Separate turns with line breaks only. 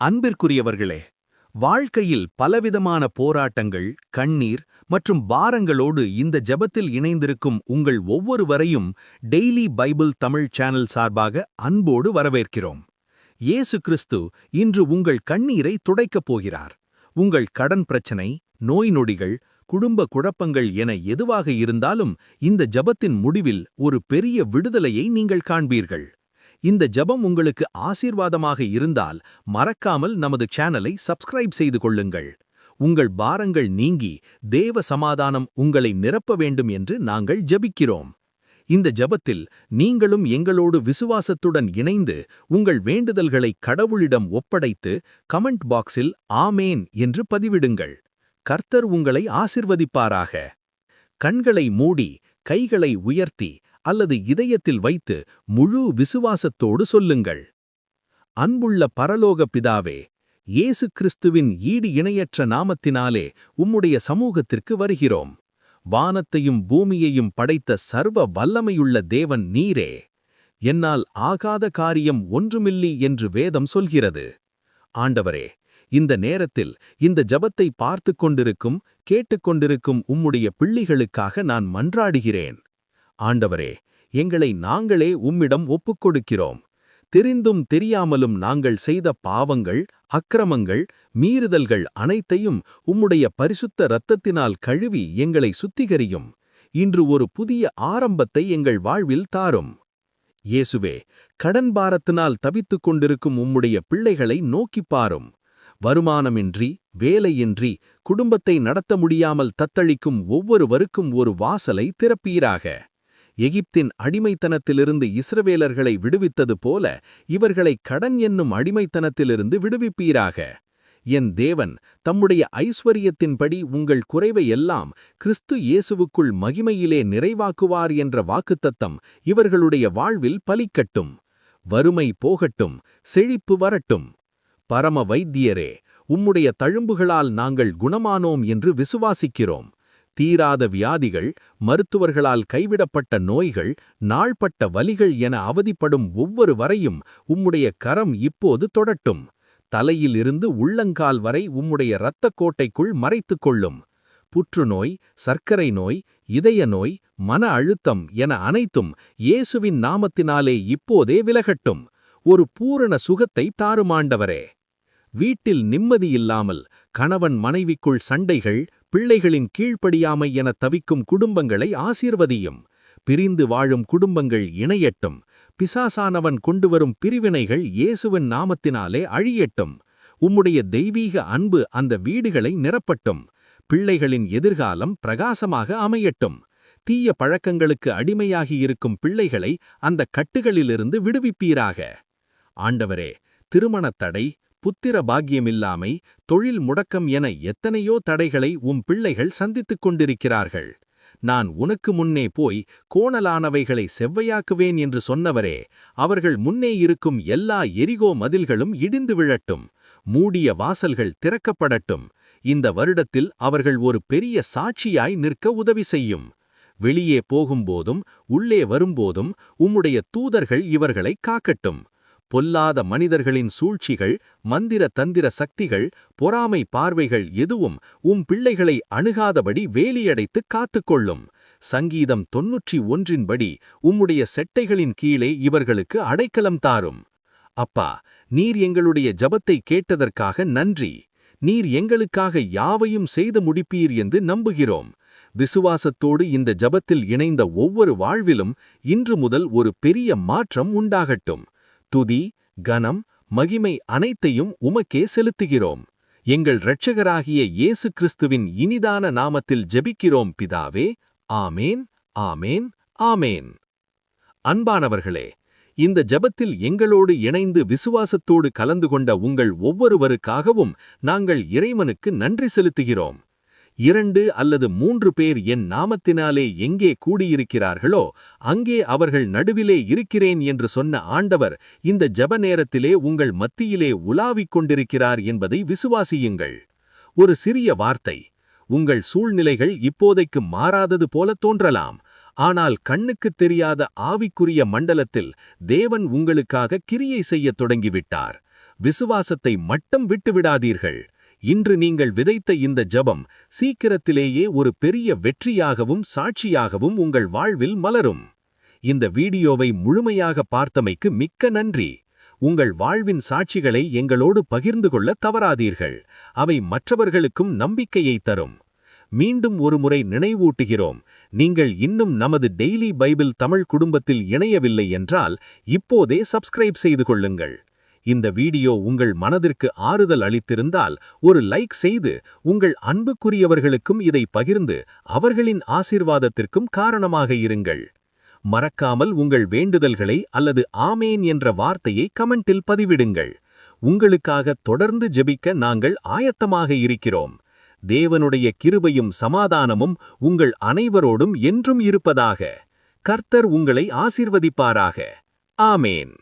அன்பிற்குரியவர்களே வாழ்க்கையில் பலவிதமான போராட்டங்கள் கண்ணீர் மற்றும் பாரங்களோடு இந்த ஜெபத்தில் இணைந்திருக்கும் உங்கள் ஒவ்வொருவரையும் டெய்லி பைபிள் தமிழ் சேனல் சார்பாக அன்போடு வரவேற்கிறோம். இயேசு கிறிஸ்து இன்று உங்கள் கண்ணீரை துடைக்கப் போகிறார். உங்கள் கடன் பிரச்சனை நோய் நொடிகள் குடும்ப குழப்பங்கள் என எதுவாக இருந்தாலும் இந்த ஜபத்தின் முடிவில் ஒரு பெரிய விடுதலையை நீங்கள் காண்பீர்கள். இந்த ஜபம் உங்களுக்கு ஆசீர்வாதமாக இருந்தால் மறக்காமல் நமது சேனலை சப்ஸ்கிரைப் செய்து கொள்ளுங்கள். உங்கள் பாரங்கள் நீங்கி தேவ சமாதானம் உங்களை நிரப்ப வேண்டும் என்று நாங்கள் ஜபிக்கிறோம். இந்த ஜபத்தில் நீங்களும் எங்களோடு விசுவாசத்துடன் இணைந்து உங்கள் வேண்டுதல்களை கடவுளிடம் ஒப்படைத்து கமெண்ட் பாக்ஸில் ஆமேன் என்று பதிவிடுங்கள். கர்த்தர் உங்களை ஆசிர்வதிப்பாராக. கண்களை மூடி கைகளை உயர்த்தி அல்லது இதயத்தில் வைத்து முழு விசுவாசத்தோடு சொல்லுங்கள். அன்புள்ள பரலோக பிதாவே இயேசு கிறிஸ்துவின் ஈடு இணையற்ற நாமத்தினாலே உம்முடைய சமூகத்திற்கு வருகிறோம். வானத்தையும் பூமியையும் படைத்த சர்வ வல்லமையுள்ள தேவன் நீரே. என்னால் ஆகாத காரியம் ஒன்றுமில்லி என்று வேதம் சொல்கிறது. ஆண்டவரே இந்த நேரத்தில் இந்த ஜபத்தை பார்த்து கொண்டிருக்கும் கேட்டுக்கொண்டிருக்கும் உம்முடைய பிள்ளைகளுக்காக நான் மன்றாடுகிறேன். ஆண்டவரே எங்களை நாங்களே உம்மிடம் ஒப்புக்கொடுக்கிறோம். தெரிந்தும் தெரியாமலும் நாங்கள் செய்த பாவங்கள் அக்கிரமங்கள் மீறுதல்கள் அனைத்தையும் உம்முடைய பரிசுத்த இரத்தத்தினால் கழுவி எங்களை சுத்திகரியும். இன்று ஒரு புதிய ஆரம்பத்தை எங்கள் வாழ்வில் தாரும். இயேசுவே கடன் பாரத்தினால் தவித்துக் கொண்டிருக்கும் உம்முடைய பிள்ளைகளை நோக்கிப் பாரும். வருமானமின்றி வேலையின்றி குடும்பத்தை நடத்த முடியாமல் தத்தளிக்கும் ஒவ்வொருவருக்கும் ஒரு வாசலை திறப்பீராக. எகிப்தின் அடிமைத்தனத்திலிருந்து இஸ்ரவேலர்களை விடுவித்தது போல இவர்களை கடன் என்னும் அடிமைத்தனத்திலிருந்து விடுவிப்பீராக. என் தேவன் தம்முடைய ஐஸ்வரியத்தின்படி உங்கள் குறைவை எல்லாம் கிறிஸ்து இயேசுவுக்குள் மகிமையிலே நிறைவாக்குவார் என்ற வாக்குத்தத்தம் இவர்களுடைய வாழ்வில் பலிக்கட்டும். வறுமை போகட்டும் செழிப்பு வரட்டும். பரம வைத்தியரே உம்முடைய தழும்புகளால் நாங்கள் குணமானோம் என்று விசுவாசிக்கிறோம். தீராத வியாதிகள் மருத்துவர்களால் கைவிடப்பட்ட நோய்கள் நாள்பட்ட வலிகள் என அவதிப்படும் ஒவ்வொரு வரையும் உம்முடைய கரம் இப்போது தொடட்டும். தலையில் இருந்து உள்ளங்கால் வரை உம்முடைய இரத்தக் கோட்டைக்குள் மறைத்துக் கொள்ளும். புற்றுநோய் சர்க்கரை நோய் இதய நோய் மன அழுத்தம் என அனைத்தும் இயேசுவின் நாமத்தினாலே இப்போதே விலகட்டும். ஒரு பூரண சுகத்தை தாருமாண்டவரே. வீட்டில் நிம்மதியில்லாமல் கணவன் மனைவிக்குள் சண்டைகள் பிள்ளைகளின் கீழ்ப்படியாமை என தவிக்கும் குடும்பங்களை ஆசீர்வதியும். பிரிந்து வாழும் குடும்பங்கள் இணையட்டும். பிசாசானவன் கொண்டுவரும் பிரிவினைகள் இயேசுவின் நாமத்தினாலே அழியட்டும். உம்முடைய தெய்வீக அன்பு அந்த வீடுகளை நிரப்பட்டும். பிள்ளைகளின் எதிர்காலம் பிரகாசமாக அமையட்டும். தீய பழக்கங்களுக்கு அடிமையாகி இருக்கும் பிள்ளைகளை அந்த கட்டுகளிலிருந்து விடுவிப்பீராக. ஆண்டவரே திருமணத் தடை புத்திர பாக்கியமில்லாமை தொழில் முடக்கம் என எத்தனையோ தடைகளை உம் பிள்ளைகள் சந்தித்துக் கொண்டிருக்கிறார்கள். நான் உனக்கு முன்னே போய் கோணலானவைகளை செவ்வையாக்குவேன் என்று சொன்னவரே அவர்கள் முன்னே இருக்கும் எல்லா எரிகோ மதில்களும் இடிந்து விழட்டும் மூடிய வாசல்கள் திறக்கப்படட்டும் இந்த வருடத்தில் அவர்கள் ஒரு பெரிய சாட்சியாய் நிற்க உதவி செய்யும். வெளியே போகும்போதும் உள்ளே வரும்போதும் உம்முடைய தூதர்கள் இவர்களை காக்கட்டும். பொல்லாத மனிதர்களின் சூழ்ச்சிகள் மந்திர தந்திர சக்திகள் பொறாமை பார்வைகள் எதுவும் உம் பிள்ளைகளை அணுகாதபடி வேலியடைத்து காத்துக்கொள்ளும். சங்கீதம் தொன்னூற்றி ஒன்றின்படி உம்முடைய செட்டைகளின் கீழே இவர்களுக்கு அடைக்கலம் தாரும். அப்பா நீர் எங்களுடைய ஜபத்தை கேட்டதற்காக நன்றி. நீர் எங்களுக்காக யாவையும் செய்து முடிப்பீர் என்று நம்புகிறோம். விசுவாசத்தோடு இந்த ஜபத்தில் இணைந்த ஒவ்வொரு வாழ்விலும் இன்று முதல் ஒரு பெரிய மாற்றம் உண்டாகட்டும். துதி கனம் மகிமை அனைத்தையும் உமக்கே செலுத்துகிறோம். எங்கள் இரட்சகராகிய இயேசு கிறிஸ்துவின் இனிதான நாமத்தில் ஜெபிக்கிறோம் பிதாவே. ஆமேன் ஆமேன் ஆமேன். அன்பானவர்களே இந்த ஜபத்தில் எங்களோடு இணைந்து விசுவாசத்தோடு கலந்து கொண்ட உங்கள் ஒவ்வொருவருக்காகவும் நாங்கள் இறைவனுக்கு நன்றி செலுத்துகிறோம். இரண்டு அல்லது மூன்று பேர் என் நாமத்தினாலே எங்கே கூடியிருக்கிறார்களோ அங்கே அவர்கள் நடுவிலே இருக்கிறேன் என்று சொன்ன ஆண்டவர் இந்த ஜப நேரத்திலே உங்கள் மத்தியிலே உலாவிக் கொண்டிருக்கிறார் என்பதை விசுவாசியுங்கள். ஒரு சிறிய வார்த்தை உங்கள் சூழ்நிலைகள் இப்போதைக்கு மாறாதது போல தோன்றலாம் ஆனால் கண்ணுக்குத் தெரியாத ஆவிக்குரிய மண்டலத்தில் தேவன் உங்களுக்காக கிரியை செய்யத் தொடங்கிவிட்டார். விசுவாசத்தை மட்டும் விட்டுவிடாதீர்கள். இன்று நீங்கள் விதைத்த இந்த ஜபம் சீக்கிரத்திலேயே ஒரு பெரிய வெற்றியாகவும் சாட்சியாகவும் உங்கள் வாழ்வில் மலரும். இந்த வீடியோவை முழுமையாக பார்த்தமைக்கு மிக்க நன்றி. உங்கள் வாழ்வின் சாட்சிகளை எங்களோடு பகிர்ந்து கொள்ள தவறாதீர்கள். அவை மற்றவர்களுக்கும் நம்பிக்கையை தரும். மீண்டும் ஒருமுறை நினைவூட்டுகிறோம். நீங்கள் இன்னும் நமது டெய்லி பைபிள் தமிழ் குடும்பத்தில் இணையவில்லை என்றால் இப்போதே சப்ஸ்கிரைப் செய்து கொள்ளுங்கள். இந்த வீடியோ உங்கள் மனதிற்கு ஆறுதல் அளித்திருந்தால் ஒரு லைக் செய்து உங்கள் அன்புக்குரியவர்களுக்கும் இதை பகிர்ந்து அவர்களின் ஆசீர்வாதத்திற்கும் காரணமாக இருங்கள். மறக்காமல் உங்கள் வேண்டுதல்களை அல்லது ஆமேன் என்ற வார்த்தையை கமெண்டில் பதிவிடுங்கள். உங்களுக்காக தொடர்ந்து ஜெபிக்க நாங்கள் ஆயத்தமாக இருக்கிறோம். தேவனுடைய கிருபையும் சமாதானமும் உங்கள் அனைவரோடும் என்றும் இருப்பதாக. கர்த்தர் உங்களை ஆசீர்வதிப்பாராக. ஆமேன்.